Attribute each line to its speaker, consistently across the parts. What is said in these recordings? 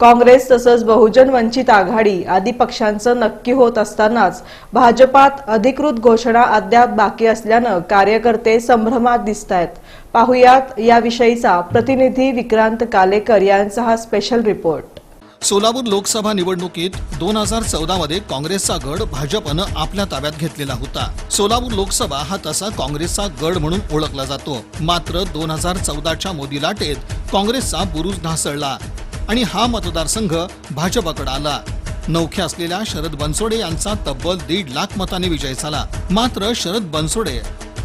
Speaker 1: काँग्रेस तसंच बहुजन वंचित आघाडी आदी पक्षांचं नक्की होत असतानाच भाजपात अधिकृत घोषणा अद्याप बाकी असल्यानं कार्यकर्ते संभ्रमात दिसत आहेत पाहुयात याविषयीचा प्रतिनिधी विक्रांत कालेकर यांचा हा स्पेशल रिपोर्ट
Speaker 2: सोलापूर लोकसभा निवडणुकीत दोन हजार चौदा मध्ये काँग्रेसचा गड भाजपनं आपल्या ताब्यात घेतलेला होता. सोलापूर लोकसभा हा तसा काँग्रेसचा गड म्हणून ओळखला जातो. मात्र दोन हजार चौदाच्या मोदी लाटेत काँग्रेसचा बुरुज ढासळला. आणि हा मतदारसंघ भाजपाकडे आला. नौख्या असलेल्या शरद बनसोडे यांचा तब्बल दीड लाख मताने विजय झाला. मात्र शरद बनसोडे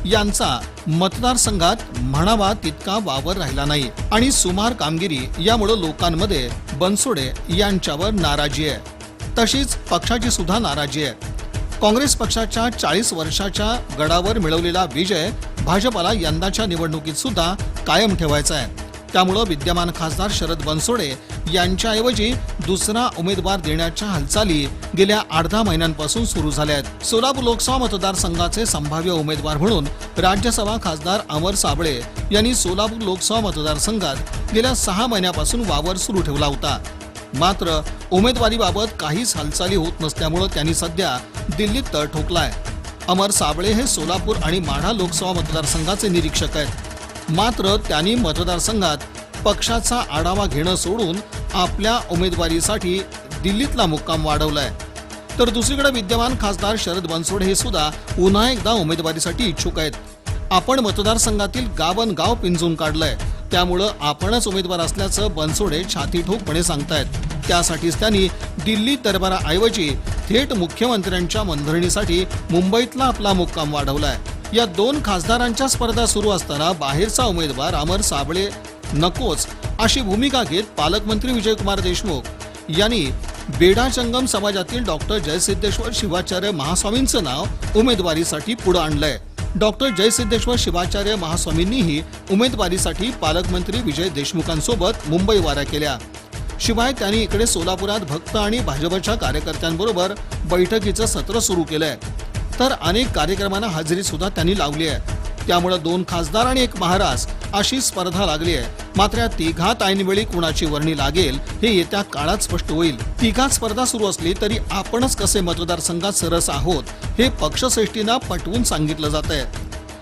Speaker 2: यांचा मतदारसंघात म्हणावा तितका वावर राहिला नाही. आणि सुमार कामगिरी यामुळे लोकांमध्ये बनसोडे यांच्यावर नाराजी आहे. तशीच पक्षाची सुद्धा नाराजी आहे. काँग्रेस पक्षाच्या चाळीस वर्षाच्या गडावर मिळवलेला विजय भाजपाला यंदाच्या निवडणुकीत सुद्धा कायम ठेवायचा आहे. त्यामुळं विद्यमान खासदार शरद बनसोडे यांच्याऐवजी दुसरा उमेदवार देण्याच्या हालचाली गेल्या आठ दहा महिन्यांपासून सुरू झाल्या आहेत. सोलापूर लोकसभा मतदारसंघाचे संभाव्य उमेदवार म्हणून राज्यसभा खासदार अमर साबळे यांनी सोलापूर लोकसभा मतदारसंघात गेल्या सहा महिन्यापासून वावर सुरू ठेवला होता. मात्र उमेदवारीबाबत काहीच हालचाली होत नसल्यामुळं त्यांनी सध्या दिल्लीत तळ ठोकलाय. अमर साबळे हे सोलापूर आणि माढा लोकसभा मतदारसंघाचे निरीक्षक आहेत. मात्र त्यांनी मतदारसंघात पक्षाचा आढावा घेणं सोडून आपल्या उमेदवारीसाठी दिल्लीतला मुक्काम वाढवलाय. तर दुसरीकडे विद्यमान खासदार शरद बनसोडे हे सुद्धा पुन्हा एकदा उमेदवारीसाठी इच्छुक आहेत. आपण मतदारसंघातील गावन गाव पिंजून काढलंय. त्यामुळं आपणच उमेदवार असल्याचं बनसोडे छाती ठोकपणे सांगतायत. त्यासाठीच त्यांनी दिल्ली दरबाराऐवजी थेट मुख्यमंत्र्यांच्या मंधरणीसाठी मुंबईतला आपला मुक्काम वाढवलाय. या दोन खासदारांच्या स्पर्धा सुरू असताना बाहेरचा उमेदवार अमर साबळे नकोच अशी भूमिका घेत पालकमंत्री विजयकुमार देशमुख यांनी बेडाचंगम समाजातील डॉक्टर जयसिद्धेश्वर शिवाचार्य महास्वामींचं नाव उमेदवारीसाठी पुढे आणलंय. डॉक्टर जयसिद्धेश्वर शिवाचार्य महास्वामींनीही उमेदवारीसाठी पालकमंत्री विजय देशमुखांसोबत मुंबई वाऱ्या केल्या. शिवाय त्यांनी इकडे सोलापुरात भक्त आणि भाजपच्या कार्यकर्त्यांबरोबर बैठकीचं सत्र सुरू केलंय. तर अनेक कार्यक्रमांना हजेरी सुद्धा त्यांनी लावली आहे. त्यामुळे दोन खासदार आणि एक महाराज अशी स्पर्धा लागली आहे. मात्र या तिघात ऐनवेळी कुणाची वर्णी लागेल हे येत्या काळात स्पष्ट होईल. तिघात स्पर्धा सुरू असली तरी आपणच कसे मतदारसंघात सरस आहोत हे पक्षश्रेष्ठींना पटवून सांगितलं जात आहे.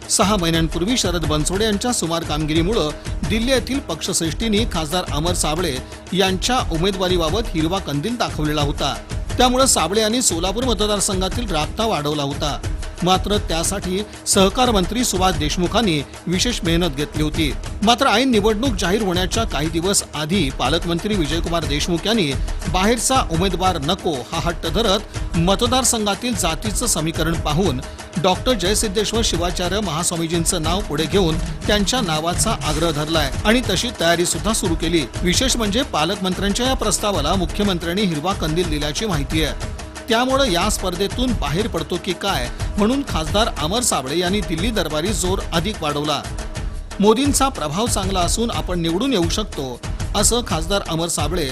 Speaker 2: सहा महिन्यांपूर्वी शरद बनसोडे यांच्या सुमार कामगिरीमुळं दिल्ली येथील पक्षश्रेष्ठींनी खासदार अमर साबळे यांच्या उमेदवारीबाबत हिरवा कंदील दाखवलेला होता. त्यामुळे साबळे यांनी सोलापूर मतदारसंघातील राबता वाढवला होता. मात्र त्यासाठी सहकार मंत्री सुभाष देशमुखांनी विशेष मेहनत घेतली होती. मात्र ऐन निवडणूक जाहीर होण्याच्या काही दिवस आधी पालकमंत्री विजयकुमार देशमुख यांनी बाहेरचा उमेदवार नको हा हट्ट धरत मतदारसंघातील जातीचं समीकरण पाहून डॉक्टर जयसिद्धेश्वर शिवाचार्य महास्वामीजींचं नाव पुढे घेऊन त्यांच्या नावाचा आग्रह धरलाय. आणि तशी तयारी सुद्धा सुरू केली. विशेष म्हणजे पालकमंत्र्यांच्या या प्रस्तावाला मुख्यमंत्र्यांनी हिरवा कंदील दिल्याची माहिती आहे. त्यामुळं या स्पर्धेतून बाहेर पडतो की काय म्हणून खासदार अमर साबळे यांनी दिल्ली दरबारी जोर अधिक वाढवला. मोदींचा प्रभाव चांगला असून आपण निवडून येऊ शकतो असं खासदार अमर साबळे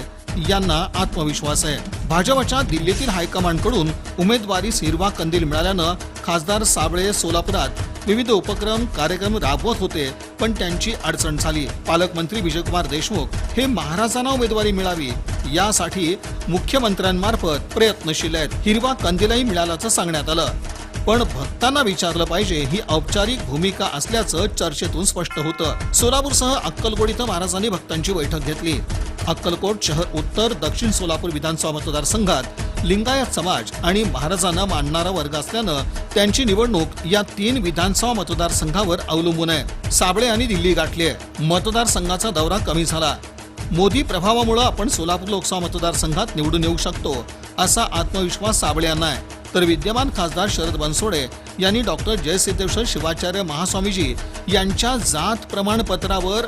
Speaker 2: यांना आत्मविश्वास आहे. भाजपच्या दिल्लीतील हायकमांडकडून उमेदवारीस हिरवा कंदील मिळाल्यानं खासदार साबळे सोलापुरात विविध उपक्रम कार्यक्रम राबवत होते पण त्यांची अडचण झाली. पालकमंत्री विजयकुमार देशमुख हे महाराजांना उमेदवारी मिळावी यासाठी मुख्यमंत्र्यांमार्फत प्रयत्नशील आहेत. हिरवा कंदीलाही मिळाल्याचं सांगण्यात आलं. पण भक्तांना विचारलं पाहिजे ही औपचारिक भूमिका असल्याचं चर्चेतून स्पष्ट होतं. सोलापूरसह अक्कलकोट इथं महाराजांनी भक्तांची बैठक घेतली. अक्कलकोट शहर उत्तर दक्षिण सोलापूर विधानसभा मतदारसंघात लिंगायत समाज आणि महाराजांना मानणारा वर्ग असल्यानं त्यांची निवडणूक या तीन विधानसभा मतदारसंघावर अवलंबून आहे. साबळे आणि दिल्ली गाठली आहे. मतदारसंघाचा दौरा कमी झाला. मोदी प्रभावामुळे आपण सोलापूर लोकसभा मतदारसंघात निवडून येऊ शकतो असा आत्मविश्वास साबळे यांना आहे. तर विद्यमान खासदार शरद बनसोडे यांनी डॉक्टर जयसिद्धेश्वर शिवाचार्य महास्वामीजी यांच्या जात प्रमाणपत्रावर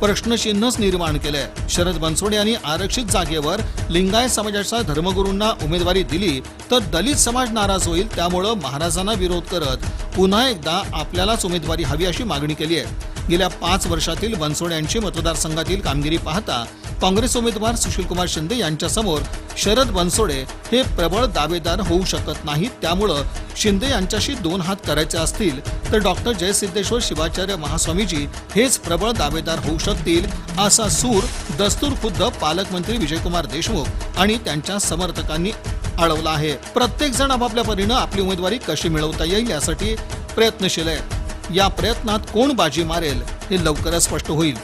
Speaker 2: प्रश्नचिन्हच निर्माण केलंय शरद बनसोडे यांनी आरक्षित जागेवर लिंगायत समाजाच्या धर्मगुरूंना उमेदवारी दिली तर दलित समाज नाराज होईल त्यामुळं महाराजांना विरोध करत पुन्हा एकदा आपल्यालाच उमेदवारी हवी अशी मागणी केली आहे. गेल्या पाच वर्षातील बनसोड्यांची मतदारसंघातील कामगिरी पाहता काँग्रेस उमेदवार सुशीलकुमार शिंदे यांच्यासमोर शरद बनसोडे हे प्रबळ दावेदार होऊ शकत नाहीत. त्यामुळं शिंदे यांच्याशी दोन हात करायचे असतील तर डॉक्टर जयसिद्धेश्वर शिवाचार्य महास्वामीजी हेच प्रबळ दावेदार होऊ शकतील असा सूर दस्तूर खुद्द पालकमंत्री विजयकुमार देशमुख आणि त्यांच्या समर्थकांनी अडवला आहे. प्रत्येक जण आपापल्या परीनं आपली उमेदवारी कशी मिळवता येईल यासाठी प्रयत्नशील आहे या प्रयत्नात कोण बाजी मारेल हे लवकरच स्पष्ट होईल.